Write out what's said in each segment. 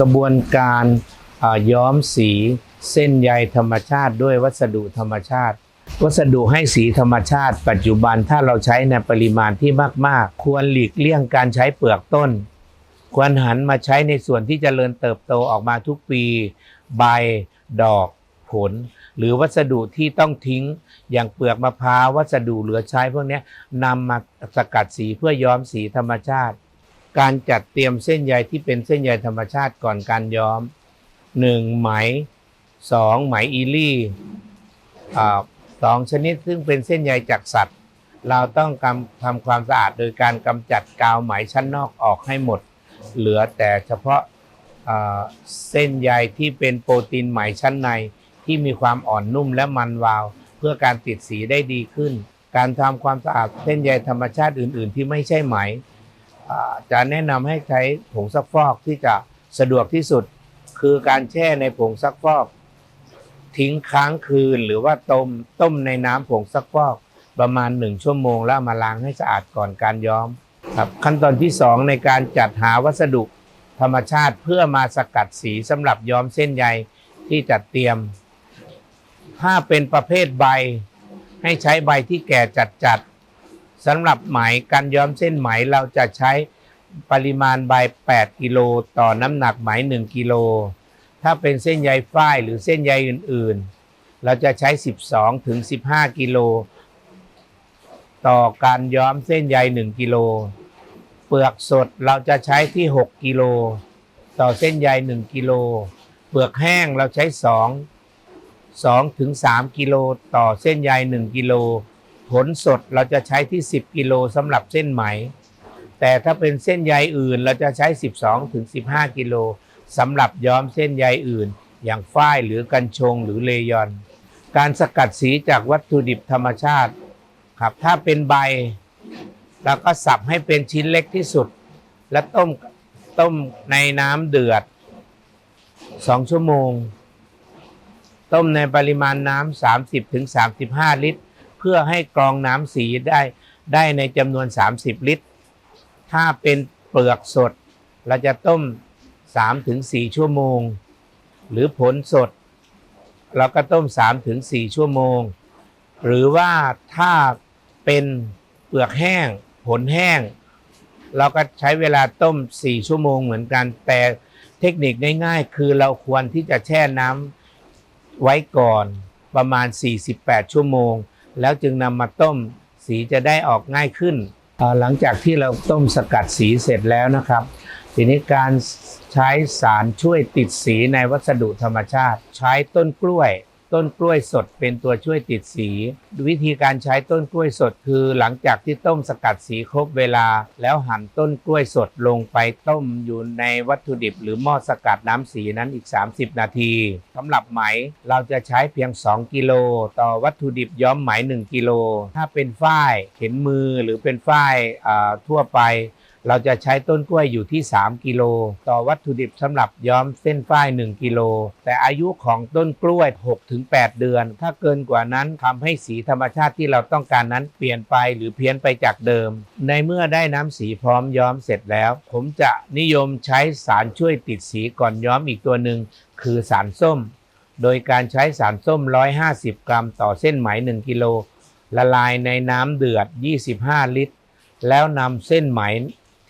กระบวนการย้อมสีเส้นใยธรรมชาติด้วยวัสดุธรรมชาติ วัสดุให้สีธรรมชาติ ปัจจุบันถ้าเราใช้ในปริมาณที่มาก ๆ ควรหลีกเลี่ยงการใช้เปลือกต้น ควรหันมาใช้ในส่วนที่จเจริญเติบโตออกมาทุกปี ใบ ดอก ผล หรือวัสดุที่ต้องทิ้ง อย่างเปลือกมะพร้าววัสดุเหลือใช้พวกนี้นำมาสกัดสีเพื่อย้อมสีธรรมชาติ การจัดเตรียมเส้นใยที่เป็นเส้นใยธรรมชาติก่อนการย้อม 1. ไหม 2. ไหมอีลี่สองชนิดซึ่งเป็นเส้นใยจากสัตว์ เราต้องทำความสะอาดโดยการกำจัดกาวไหมชั้นนอกออกให้หมด เหลือแต่เฉพาะเส้นใยที่เป็นโปรตีนไหมชั้นในที่มีความอ่อนนุ่มและมันวาว เพื่อการติดสีได้ดีขึ้น การทำความสะอาดเส้นใยธรรมชาติอื่น ๆ ที่ไม่ใช่ไหม จะแนะนำให้ใช้ผงซักฟอกที่จะสะดวกที่สุด คือการแช่ในผงซักฟอก ทิ้งค้างคืนหรือว่าต้มต้มในน้ำผงซักฟอกประมาณหนึ่งชั่วโมง แล้วมาล้างให้สะอาดก่อนการย้อมครับขั้นตอนที่สองในการจัดหาวัสดุธรรมชาติเพื่อมาสกัดสีสำหรับย้อมเส้นใยที่จัดเตรียม ถ้าเป็นประเภทใบ ให้ใช้ใบที่แก่จัดจัด สำหรับไหมการย้อมเส้นไหมเราจะใช้ปริมาณใบ 8 กิโลต่อน้ำหนักไหม 1 กิโล ถ้าเป็นเส้นใยฝ้ายหรือเส้นใยอื่นๆ เราจะใช้ 12 ถึง 15 กิโล ต่อการย้อมเส้นใย 1 กิโล เปลือกสดเราจะใช้ที่ 6 กิโล ต่อเส้นใย 1 กิโล เปลือกแห้งเราใช้ 2 2ถึง3กิโลต่อเส้นใย 1 กิโล ผลสดเราจะใช้ที่ 10 กิโลสำหรับเส้นไหม แต่ถ้าเป็นเส้นใยอื่นเราจะใช้ 12ถึง15 กิโลสำหรับย้อมเส้นใยอื่น อย่างฝ้ายหรือกันชงหรือเลยอน การสกัดสีจากวัตถุดิบธรรมชาติครับถ้าเป็นใบเราก็สับให้เป็นชิ้นเล็กที่สุด และต้มต้มในน้ำเดือด 2 ชั่วโมง ต้มในปริมาณน้ำ30-35 ลิตร เพื่อให้กรองน้ำสีได้ได้ในจำนวน 30 ลิตร ถ้าเป็นเปลือกสด เราจะต้ม 3-4 ชั่วโมง หรือผลสด เราก็ต้ม 3-4 ชั่วโมง หรือว่าถ้าเป็นเปลือกแห้ง ผลแห้ง เราก็ใช้เวลาต้ม 4 ชั่วโมงเหมือนกัน แต่เทคนิคง่ายๆ คือเราควรที่จะแช่น้ำไว้ก่อนประมาณ 48 ชั่วโมง แล้วจึงนำมาต้มสีจะได้ออกง่ายขึ้น หลังจากที่เราต้มสกัดสีเสร็จแล้วนะครับ ทีนี้การใช้สารช่วยติดสีในวัสดุธรรมชาติ ใช้ต้นกล้วย ต้นกล้วยสดเป็นตัวช่วยติดสี วิธีการใช้ต้นกล้วยสดคือหลังจากที่ต้มสกัดสีครบเวลา แล้วหั่นต้นกล้วยสดลงไปต้มอยู่ในวัตถุดิบ หรือหม้อสกัดน้ำสีนั้นอีก 30 นาทีสำหรับไหมเราจะใช้เพียง 2 กิโลต่อวัตถุดิบย้อมไหม 1 กิโลถ้าเป็นฝ้ายเข็นมือหรือเป็นฝ้ายทั่วไป เราจะใช้ต้นกล้วยอยู่ที่ 3 กิโล ต่อวัตถุดิบสำหรับย้อมเส้นฝ้าย 1 กิโล แต่อายุของต้นกล้วย 6-8 เดือน ถ้าเกินกว่านั้นทำให้สีธรรมชาติที่เราต้องการนั้นเปลี่ยนไปหรือเพี้ยนไปจากเดิม ในเมื่อได้น้ำสีพร้อมย้อมเสร็จแล้ว ผมจะนิยมใช้สารช่วยติดสีก่อนย้อมอีกตัวหนึ่งคือสารส้ม โดยการใช้สารส้ม 150 กรัม ต่อเส้นไหม 1 กิโลละลายในน้ำเดือด 25 ลิตร แล้วนำเส้นไหม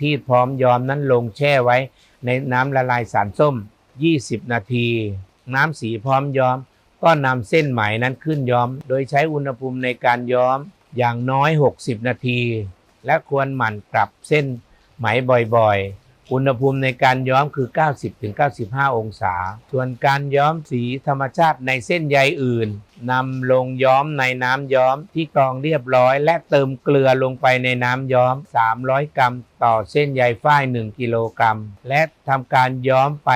ที่พร้อมยอมนั้นลงแช่ไว้ ในน้ำละลายสารส้ม 20 นาที น้ำสีพร้อมย้อม ก็นำเส้นไหมนั้นขึ้นย้อม โดยใช้อุณหภูมิในการย้อมอย่างน้อย 60 นาที และควรหมั่นกลับเส้นไหมบ่อยๆ อุณหภูมิในการย้อมคือ 90-95 องศา ส่วนการย้อมสีธรรมชาติในเส้นใยอื่นนำลงย้อมในน้ำย้อมที่กรองเรียบร้อย และเติมเกลือลงไปในน้ำย้อม 300 กรัม ต่อเส้นใยฝ้าย 1 กิโลกรัม และทำการย้อมไป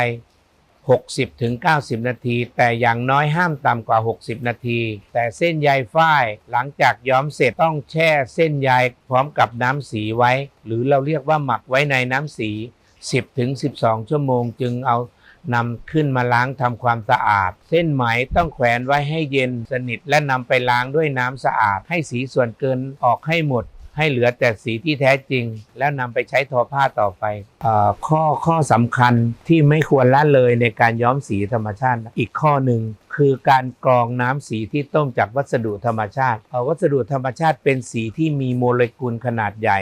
60-90 นาที แต่อย่างน้อยห้ามต่ำกว่า 60 นาที แต่เส้นใยฝ้ายหลังจากย้อมเสร็จต้องแช่เส้นใยพร้อมกับน้ำสีไว้ หรือเราเรียกว่าหมักไว้ในน้ำสี 10-12 ชั่วโมง จึงเอานำขึ้นมาล้างทำความสะอาด เส้นไหมต้องแขวนไว้ให้เย็นสนิทและนำไปล้างด้วยน้ำสะอาด ให้สีส่วนเกินออกให้หมด ให้เหลือแต่สีที่แท้จริง แล้วนำไปใช้ทอผ้าต่อไปอข้อข้อสำคัญที่ไม่ควรละเลยในการย้อมสีธรรมชาติ อีกข้อหนึ่งคือการกรองน้ำสีที่ต้มจากวัสดุธรรมชาติเอ่อวัสดุธรรมชาติเป็นสีที่มีโมเลกุลขนาดใหญ่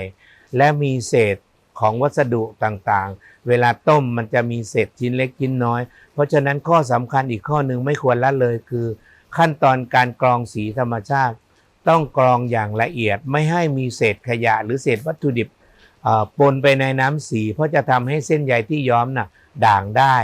และมีเศษ ของวัสดุต่างๆ เวลาต้มมันจะมีเศษชิ้นเล็กชิ้นน้อย เพราะฉะนั้นข้อสำคัญอีกข้อหนึ่งไม่ควรละเลยคือ ขั้นตอนการกรองสีธรรมชาติ ต้องกรองอย่างละเอียดไม่ให้มีเศษขยะหรือเศษวัตถุดิบปนไปในน้ำสี เพราะจะทำให้เส้นใยที่ย้อมน่ะด่างได้